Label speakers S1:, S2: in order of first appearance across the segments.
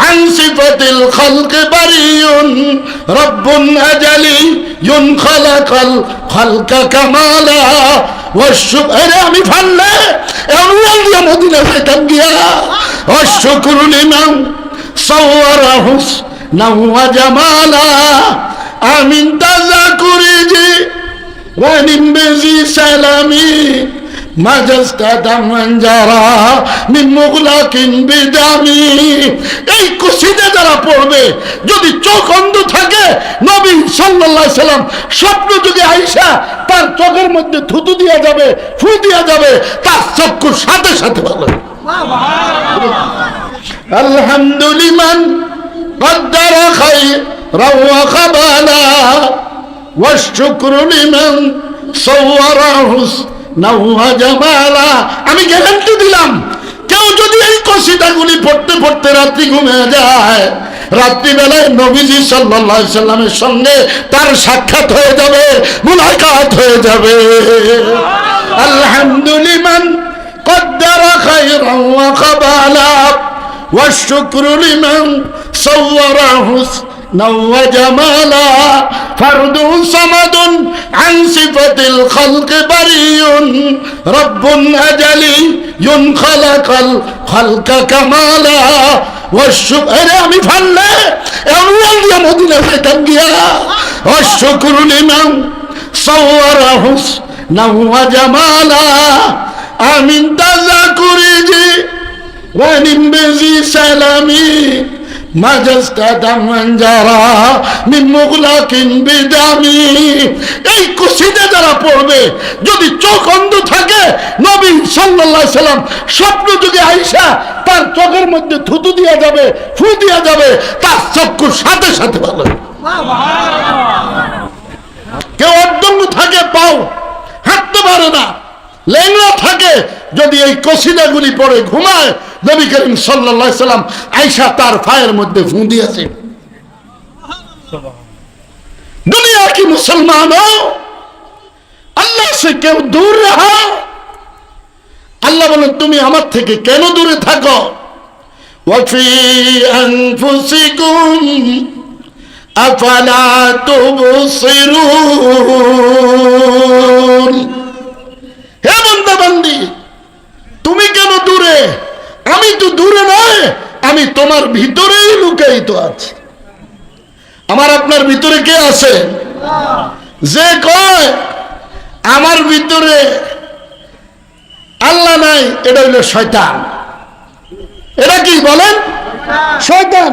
S1: عن صفة الخلق بريء رب أجلي خلق الخلق كمالا والشكر أنا আমি ফাললে এমন দিয়া মদিনা যেতাম গিয়া والشكر لمن صور حسنا وجمالا আমিন তাজাকুরি জি রানিম বেজি সালামি মাজাস্তাদামানজারা মিন মুগলাকিন বিদামি এই কুসিদে যারা পড়বে যদি চোখ অন্ধ থাকে নবী সাল্লাল্লাহু আলাইহি সাল্লাম স্বপ্ন যুগে আইসা তার চোখের মধ্যে থুতু দিয়া যাবে ফু দিয়া যাবে তার চক্ষুর সাথে সাথে ভালো হবে। আলহামদুলিমান قدر خيرا وخبالا والشكر لمن صور حسنا وجمالا আমি গ্যারান্টি দিলাম কেউ যদি এই কসিদাগুলি পড়তে পড়তে রাত্রি ঘুমে যায় রাত্রিবেলায় নবীজি সাল্লাল্লাহু আলাইহি সাল্লামের সঙ্গে তার সাক্ষাৎ হয়ে যাবে মুলাকাত হয়ে যাবে আলহামদুলিমান قدر خيرا وقبالا والشكر لمن صور حسنا نو جمالا فرد صمد عن صفة الخلق بري رب أجلي خلق الخلق كمالا والشكر أنا أمي فلا أول يا مدينة فتنجيا والشكر لمن صوره نو جمالا أمن تذكري ومن بزي سلامي যদি তার চোখের মধ্যে থুতু দিয়া যাবে, ফু দিয়া যাবে, তার চক্ষুর সাথে সাথে ভালো। কেউ অর্ধঙ্গ থাকে, পাও। হাঁটতে পারে না। লেংরা থাকে, যদি এই কসিদাগুলি পরে ঘুমায় নবী করিম সাল্লাম আইসা তার ফায়ের মধ্যে ফুঁ দিয়েছে दुनिया की मुसलमानों अल्लाह से क्यों दूर আল্লাহ বলেন, তুমি আমার থেকে কেন দূরে থাকো? হে বন্দাবান্দি আমি তো দূরে নয় আমি তোমার ভিতরেই লুকায়িত আছি। আমার আপনার ভিতরে কে আছে? যে কয় আমার ভিতরে আল্লাহ নাই এটা হইল শয়তান। এটা কি বলেন? শয়তান।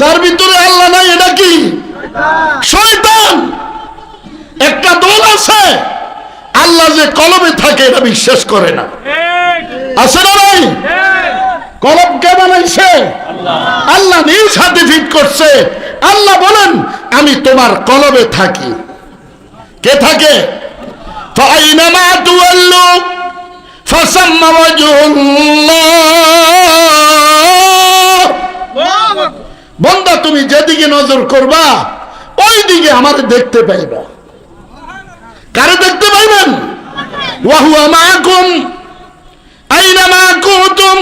S1: যার ভিতরে আল্লাহ নাই এটা কি? শয়তান। একটা দল আছে আল্লাহ যে কলমে থাকে এটা বিশ্বাস করে না। আছে না ভাই কলবকে বানাইছে। আল্লাহ নিউ সার্টিফিকেট করছে। আল্লাহ বলেন, আমি তোমার কলবে থাকি। কে থাকে? বন্দা, তুমি যেদিকে নজর করবা ওই দিকে আমার দেখতে পাইবা। কারে দেখতে পাইবেন? ওয়াহু মাকুম, আইনা মাকুতুম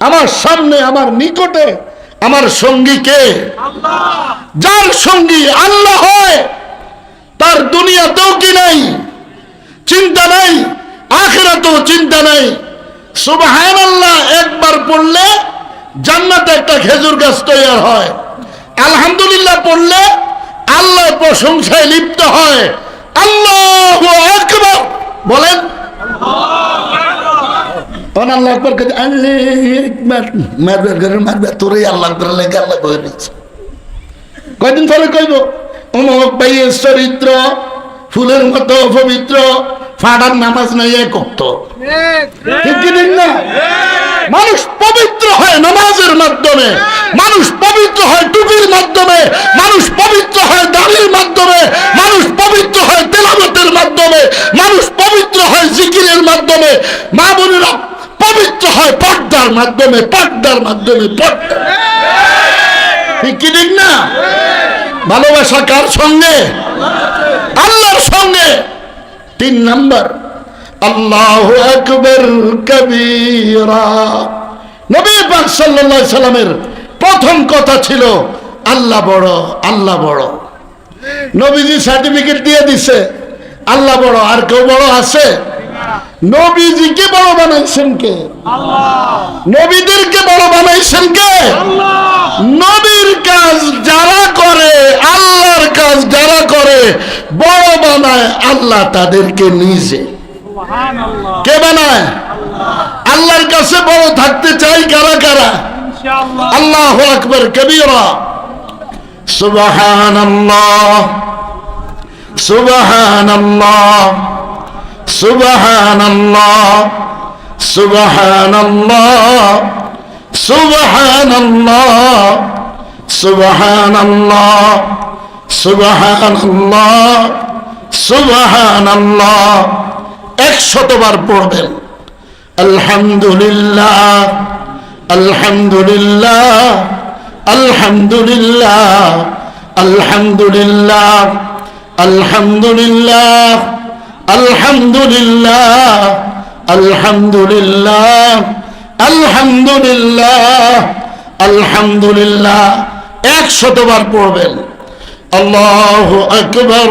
S1: আমার সামনে, আমার নিকটে, আমার সঙ্গী কে? যার সঙ্গী আল্লাহ হয়, তার দুনিয়াতেও কি নাই? চিন্তা নাই, আখেরাতেও চিন্তা নাই। সুবহান আল্লাহ একবার পড়লে জান্নাতে একটা খেজুর গাছ তৈরি হয়। আলহামদুলিল্লাহ পড়লে আল্লাহ প্রশংসায় লিপ্ত হয়। আল্লাহ বলেন। তখন আল্লাহ আকবর কে আল্লাহ আকবার। মারবার করে মারবার তোরই আল্লাহ আকবর লেগে আল্লাহ কয়ে দিচ্ছে কয়দিন পরে কইব? অমুক ভাইয়ের চরিত্র ফুলের মতো পবিত্র ফাড়ার নামাজ নাই এক ঠিক। না? মানুষ পবিত্র হয় নামাজের মাধ্যমে। মানুষ পবিত্র হয় টুপির মাধ্যমে। মানুষ পবিত্র হয় দাড়ির মাধ্যমে। মানুষ পবিত্র হয় তেলাবতের মাধ্যমে। মানুষ পবিত্র হয় জিকিরের মাধ্যমে। মা বোনেরা পবিত্র হয় পর্দার মাধ্যমে পর্দার মাধ্যমে পর্দা। ঠিক কি ঠিক না? ভালোবাসা কার সঙ্গে? আল্লাহর সঙ্গে। তিন নাম্বার। আল্লাহ আকবর কবীরা। নবী পাক সাল্লাল্লাহু আলাইহি সাল্লামের প্রথম কথা ছিল আল্লাহ বড় আল্লাহ বড়। নবীজি সার্টিফিকেট দিয়ে দিছে আল্লাহ বড় আর কেউ বড় আছে? নবীজিকে বড় বানাইছেন কে? নবীদেরকে বড় বানাইছেন কে? নবীর কাজ যারা করে আল্লাহর কাজ যারা করে বড় বানায় আল্লাহ তাদেরকে নিজে। কে বানায়? আল্লাহর কাছে বড় থাকতে চাই কারা কারা? আল্লাহ আকবর কবিরা। সুবহান আল্লাহ সুবহান আল্লাহ সুবহান আল্লাহ সুবহান আল্লাহ একশতবার পড়বেন। আলহামদুলিল্লাহ আলহামদুলিল্লাহ আলহামদুলিল্লাহ আলহামদুলিল্লাহ আলহামদুলিল্লাহ আলহামদুলিল্লাহ আলহামদুলিল্লাহ আলহামদুলিল্লাহ আলহামদুলিল্লাহ। একশতবার পড়বেন। আল্লাহ আকবর।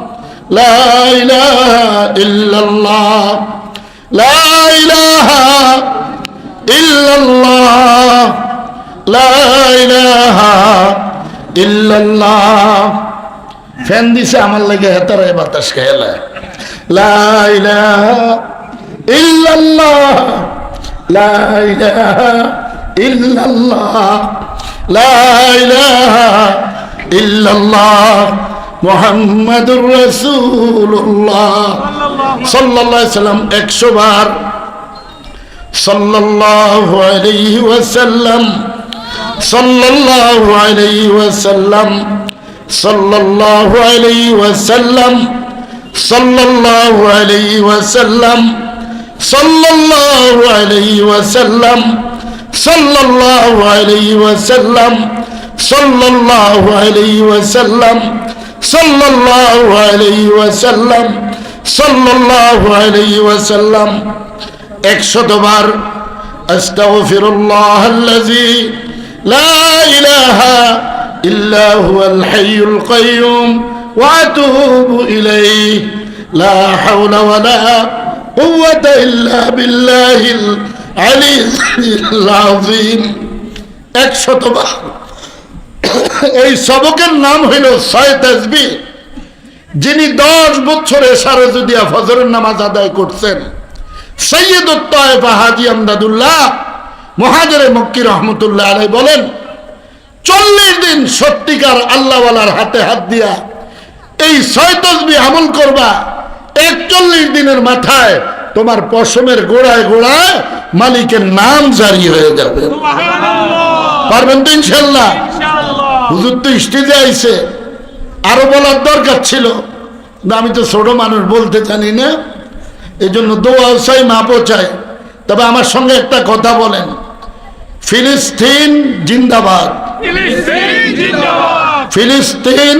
S1: لا إله إلا الله لا إله إلا الله لا إله إلا الله ফ্যান দিছে আমার লাগে হেতারে বাতাস খেলে লা ইলাহা ইল্লাল্লাহ লা ইলাহা ইল্লাল্লাহ লা ইলাহা ইল্লাল্লাহ محمد رسول الله. صلى الله عليه وسلم اكشبار صلى الله عليه وسلم صلى الله عليه وسلم. صلى الله عليه وسلم. صلى الله عليه وسلم. صلى الله عليه وسلم. صلى الله عليه وسلم. صلى الله عليه وسلم. صلى الله عليه وسلم. সাল্লাল্লাহু আলাইহি ওয়াসাল্লাম, সাল্লাল্লাহু আলাইহি ওয়াসাল্লাম একশতবার আস্তাগফিরুল্লাহ আল্লাযী লা ইলাহা ইল্লা হুয়াল হাইয়ুল কাইয়ুম ওয়া আতুবু ইলাইহি, লা হাওলা ওয়ালা কুওয়াতা ইল্লা বিল্লাহিল আলিয়্যিল আযীম। একশতবার এই সবকের নাম হইল তাসবি যিনি দশ বছরে সারে যদিয়া ফজরের নামাজ আদায় করছেন। সৈয়দ তয়েফা হাজি আমদাদুল্লাহ, মহাজরে মক্কি রহমতুল্লাহ আলাই বলেন, চল্লিশ দিন সত্যিকার আল্লাহওয়ালার হাতে হাত দিয়া এই ছয় তসবি আমল করবা, একচল্লিশ দিনের মাথায় তোমার পশমের গোড়ায় গোড়ায় মালিকের নাম জারি হয়ে যাবে। পারবেন তো ইনশাল্লাহ হুজুর তো স্টেজে আইছে। আরও বলার দরকার ছিল। না আমি তো ছোট মানুষ বলতে জানি না। এই জন্য দোয়াও চাই মাপও চাই। তবে আমার সঙ্গে একটা কথা বলেন। ফিলিস্তিন জিন্দাবাদ।
S2: ফিলিস্তিন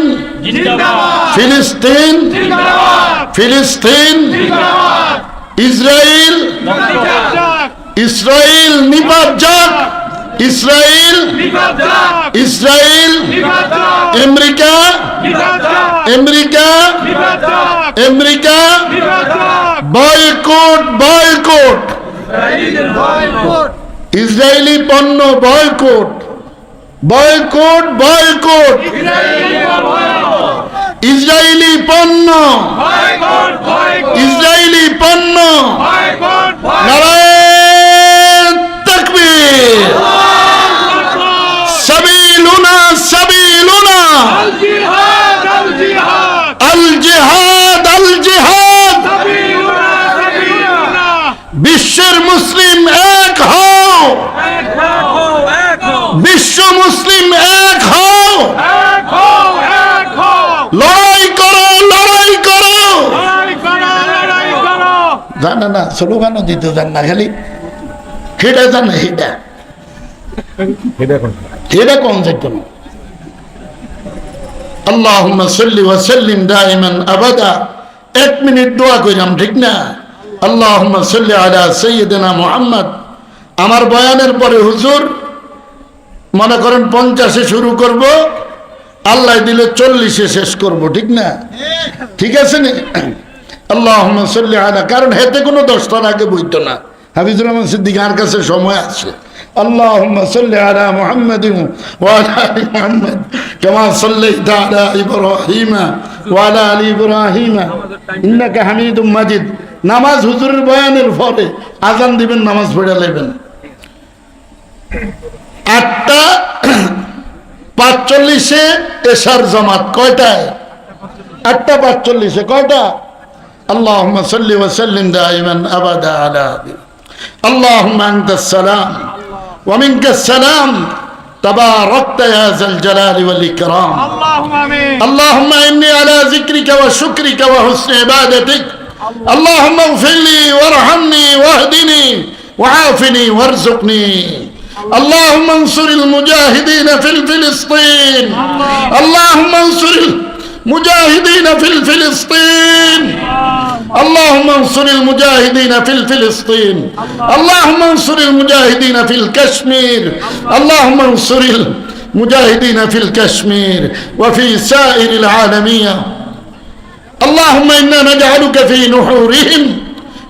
S1: ফিলিস্তিন ফিলিস্তিন ইসরায়েল ইসরায়েল নিপাত যাক। Israel Israel
S2: America America
S1: America boycott boycott Israeli
S2: पन्न boycott boycott boycott
S1: Israeli पन्न। इसराइली पन्न।
S2: नारायण
S1: বিশ্বের মুসলিম এক হও। বিশ্ব মুসলিম এক হও। লড়াই করো লড়াই করো। জানে না স্লোগানও দিতে যান না খালি হেডা জানে হেডা হেডা কোন যাইতো না? এক ঠিক না? আমার বয়ানের পরে হুজুর, মনে করেন পঞ্চাশে শুরু করব, আল্লাহ দিলে চল্লিশে শেষ করব, ঠিক না? ঠিক আছে নি? আল্লাহ সাল্লি আলা, কারণ হেতে কোনো দশটার আগে বইতো না। হাফিজুর রহমান সিদ্দিক, আর কাছে সময় আছে? اللهم صل على محمد وعلى ال محمد كما صليت على ابراهيم وعلى ال ابراهيم انك حميد مجيد নামাজ হুজুরের বয়ানের ফলে আজান দিবেন নামাজ পড়ে নেবেন আটটা পাঁচচল্লিশে এশার জামাত কয়টায় আটটা পাঁচচল্লিশে কয়টা اللهم صل وسلم دائما ابدا على حبيبك. اللهم انت السلام ومنك السلام. تباركت يا ذا الجلال والإكرام.
S2: اللهم آمين.
S1: اللهم إني على ذكرك وشكرك وحسن عبادتك. اللهم اغفر لي وارحمني واهدني وعافني وارزقني. اللهم انصر المجاهدين في فلسطين اللهم انصر المجاهدين في فلسطين اللهم انصر المجاهدين في فلسطين اللهم انصر المجاهدين في الكشمير. اللهم انصر المجاهدين في الكشمير وفي سائر العالميه اللهم إنا نجعلك في نحورهم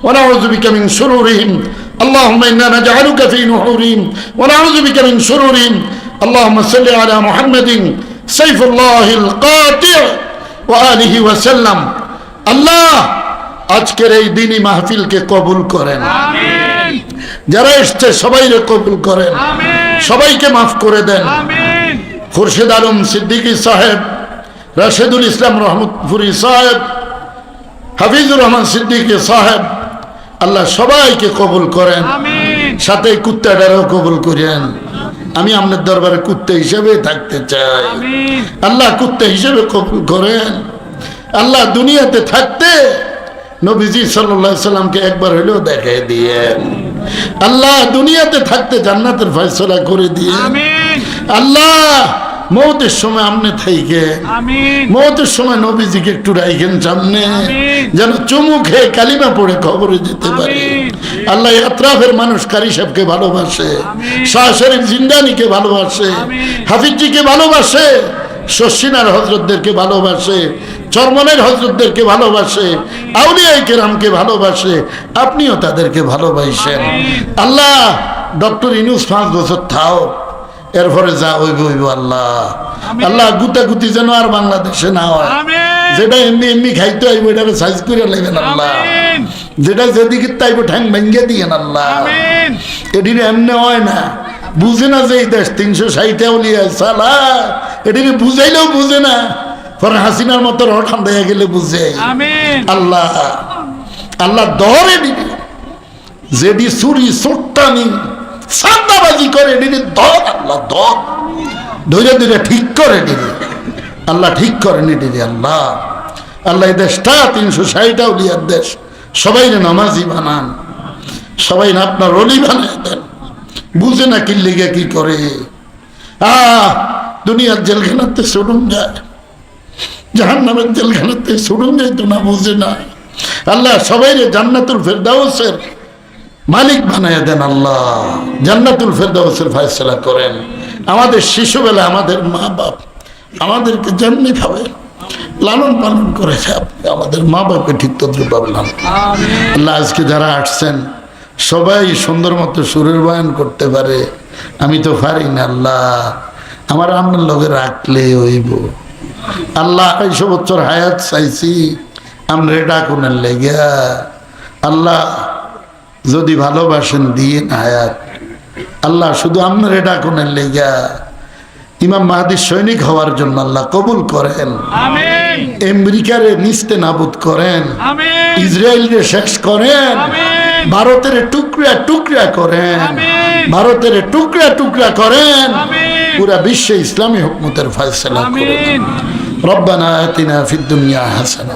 S1: ونعوذ بك من شرورهم. اللهم إنا نجعلك في نحورهم ونعوذ بك من شرورهم. اللهم صل على محمد সাইফুল্লাহিল কাতির ওয়া আলিহি ওয়া সাল্লাম। আল্লাহ আজকের এই দিনই মাহফিলকে কবুল করেন। যারা এসছে সবাইরে কবুল করেন। সবাইকে মাফ করে দেন। খুরশেদ আলম সিদ্দিকী সাহেব রাশেদুল ইসলাম রহমতপুরি সাহেব হাফিজুর রহমান সিদ্দিকী সাহেব আল্লাহ সবাইকে কবুল করেন। সাথে কুত্তাটারও কবুল করেন। আমি আপনার দরবারে কুত্তে হিসেবে থাকতে চাই। আল্লাহ কুত্তে হিসেবে কবুল করেন আল্লাহ দুনিয়াতে থাকতে নবীজি সাল্লাহ সাল্লামকে একবার হলেও দেখে দিয়েন। আল্লাহ দুনিয়াতে থাকতে জান্নাতের ফয়সলা করে দিয়ে আল্লাহ মৌতের সময় আমনে থাইকে। মৌতের সময় নবীজিকে একটু রাইখেন সামনে। যেন চুমু খেয়ে কালিমা পড়ে খবরে যেতে পারে। আল্লাহ আত্রাফের মানুষ কারি সাহেবকে ভালোবাসে। শাহ শরীফ জিন্দানিকে ভালোবাসে। হাফিজিকে ভালোবাসে। শশিনার হজরতদেরকে ভালোবাসে। চরমনের হজরতদেরকে ভালোবাসে। আউলিয়াই কেরামকে ভালোবাসে। আপনিও তাদেরকে ভালোবাসেন। আল্লাহ ডক্টর ইনুস পাঁচ বছর থাও। এরপরে যা হইব হইব আল্লাহ। আল্লাহ গুতাগুতি যেন আর বাংলাদেশে না হয়। যেটা এমনি এমনি খাইতে হইব এটা সাইজ করে নেবেন আল্লাহ। যেটা যেদিকে তাইব ঠ্যাং ভেঙ্গে দিয়েন আল্লাহ। এটির এমনি হয় না। বুঝে না যে এই দেশ তিনশো ষাটে উলিয়া সালা এটিকে বুঝাইলেও বুঝে না। পরে হাসিনার মতো রঠান দেয়া গেলে বুঝে। আল্লাহ। আল্লাহ দরে দিবি। যেটি চুরি চোট্টানি সান্দাবাজি করে দিবি দর আল্লাহ দর ধরে ধরে ঠিক করে দিবি আল্লাহ ঠিক করে নি দিবি আল্লাহ। আল্লাহ এই দেশটা তিনশো ষাটটা উলিয়ার দেশ। সবাই নামাজি বানান। সবাই আপনার অলি বানায় দেন। বুঝে না কি লেগে কি করে। আহ, দুনিয়ার জেলখানাতে ছুটুন যায় জাহান নামের জেলখানাতে ছুটুন যাইতো না, বুঝে না। আল্লাহ সবাই জান্নাতুল ফেরদাউসের মালিক বানায় দেন আল্লাহ। জান্নাতুল ফেরদাউসের ফয়সলা করেন। আমাদের শিশুবেলা আমাদের মা বাপ আমাদেরকে জন্মে খাবে লালন পালন করেছে আপনি আমাদের মা বাপকে ঠিক তদ্রুপ পাবলাম আল্লাহ আজকে যারা আসছেন সবাই সুন্দর মতো সুরের বয়ান করতে পারে। আমি তো পারি না আল্লাহ। আমার আপনার লগে রাখলে হইব। আল্লাহ আড়াইশো বছর হায়াত চাইছি আমরা ডাকুনের লেগা আল্লাহ যদি ভালোবাসেন দিন হায়াত। আল্লাহ শুধু আপনার এটা কোনের লেগা ইমাম মাহাদি সৈনিক হওয়ার জন্য আল্লাহ কবুল করেন। আমেরিকার নিস্তে নাবুদ করেন। ইসরায়েল শেষ করেন। ভারতের টুকরা টুকরা করেন। ভারতের টুকরা টুকরা করেন। পুরা বিশ্বে ইসলামী হুকমতের ফয়সলা করেন। রব্বানা আতিনা ফিদ দুনিয়া হাসানা।